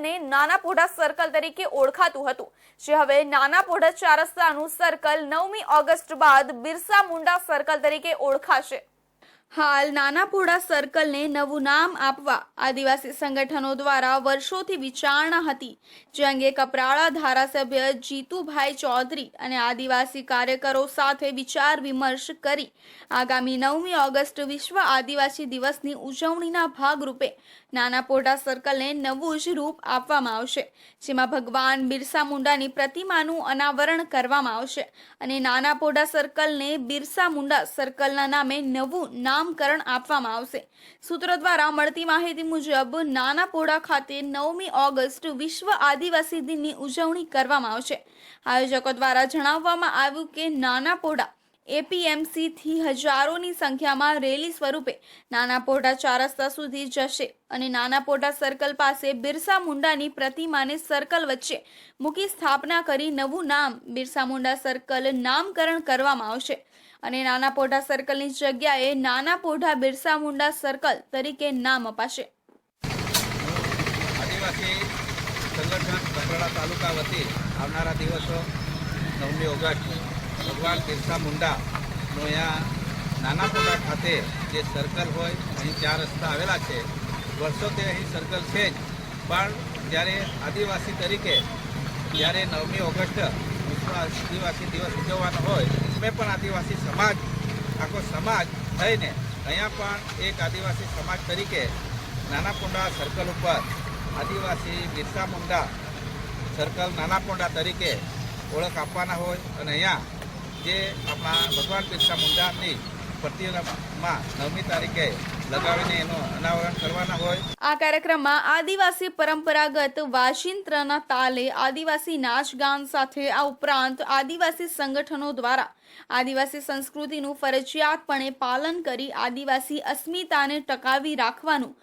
સર્કલને નાના પોઢા સર્કલ તરીકે ઓળખાતું હતું. જે હવે નાના પોઢા ચારસ્તાનું સર્કલ નવમી ઓગસ્ટ બાદ બિરસા મુંડા સર્કલ તરીકે ઓળખાશે. હાલ નાનાપોડા સર્કલને નવું નામ આપવા આદિવાસી સંગઠનો દ્વારા વર્ષોથી વિચારણા હતી, જે અંગે કપરાળા ધારાસભ્ય જીતુભાઈ ચૌધરી અને આદિવાસી કાર્યકરો સાથે વિચાર વિમર્શ કરી આગામી નવમી ઓગસ્ટ વિશ્વ આદિવાસી દિવસની ઉજવણીના ભાગરૂપે નાનાપોડા સર્કલને નવું જ રૂપ આપવામાં આવશે, જેમાં ભગવાન બિરસા મુંડાની પ્રતિમાનું અનાવરણ કરવામાં આવશે અને નાનાપોડા સર્કલને બિરસા મુંડા સર્કલના નામે નવું નામકરણ આપવામાં આવશે સૂત્રો દ્વારા મળતી માહિતી મુજબ નાના પોઢા ખાતે નવમી ઓગસ્ટ વિશ્વ આદિવાસી દિનની ઉજવણી કરવામાં આવશે। આયોજકો દ્વારા જણાવવામાં આવ્યું કે નાના પોઢા એપીએમસી થી હજારોની સંખ્યામાં રેલી સ્વરૂપે નાના પોઢા ચાર રસ્તા સુધી જશે અને નાના પોઢા સર્કલ પાસે બિરસા મુંડાની પ્રતિમાને સર્કલ વચ્ચે મૂકી સ્થાપના કરી નવું નામ બિરસા મુંડા સર્કલ નામકરણ કરવામાં આવશે. અને નાના પોઢા સર્કલની જગ્યાએ નાના પોઢા બિરસા મુંડા સર્કલ તરીકે નામ અપાશે. આદિવાસી સંગઠન તાલુકા વતી આવનારા દિવસો નવમી ઓગસ્ટ ભગવાન બિરસા મુંડાનું અહીંયા નાના પોટા ખાતે જે સર્કલ હોય, અહીં ચાર રસ્તા આવેલા છે. વર્ષોથી અહીં સર્કલ છે જ. પણ જ્યારે આદિવાસી તરીકે જ્યારે નવમી ઓગસ્ટ વિશ્વ આદિવાસી દિવસ ઉજવવાનો હોય, અમે પણ આદિવાસી સમાજ, આખો સમાજ થઈને અહીંયા પણ એક આદિવાસી સમાજ તરીકે નાના પોંડા સર્કલ ઉપર આદિવાસી બિરસા મુંડા સર્કલ નાના પોંડા તરીકે ઓળખ આપવાના હોય અને અહીંયા જે આપણા ભગવાન બિરસા મુંડાની આ કાર્યક્રમમાં આદિવાસી પરંપરાગત વાશિંત્રના તાલે આદિવાસી નાચગાન સાથે આ ઉપરાંત આદિવાસી સંગઠનો દ્વારા આદિવાસી સંસ્કૃતિનું ફરજિયાતપણે પાલન કરી આદિવાસી અસ્મિતાને ટકાવી રાખવાનું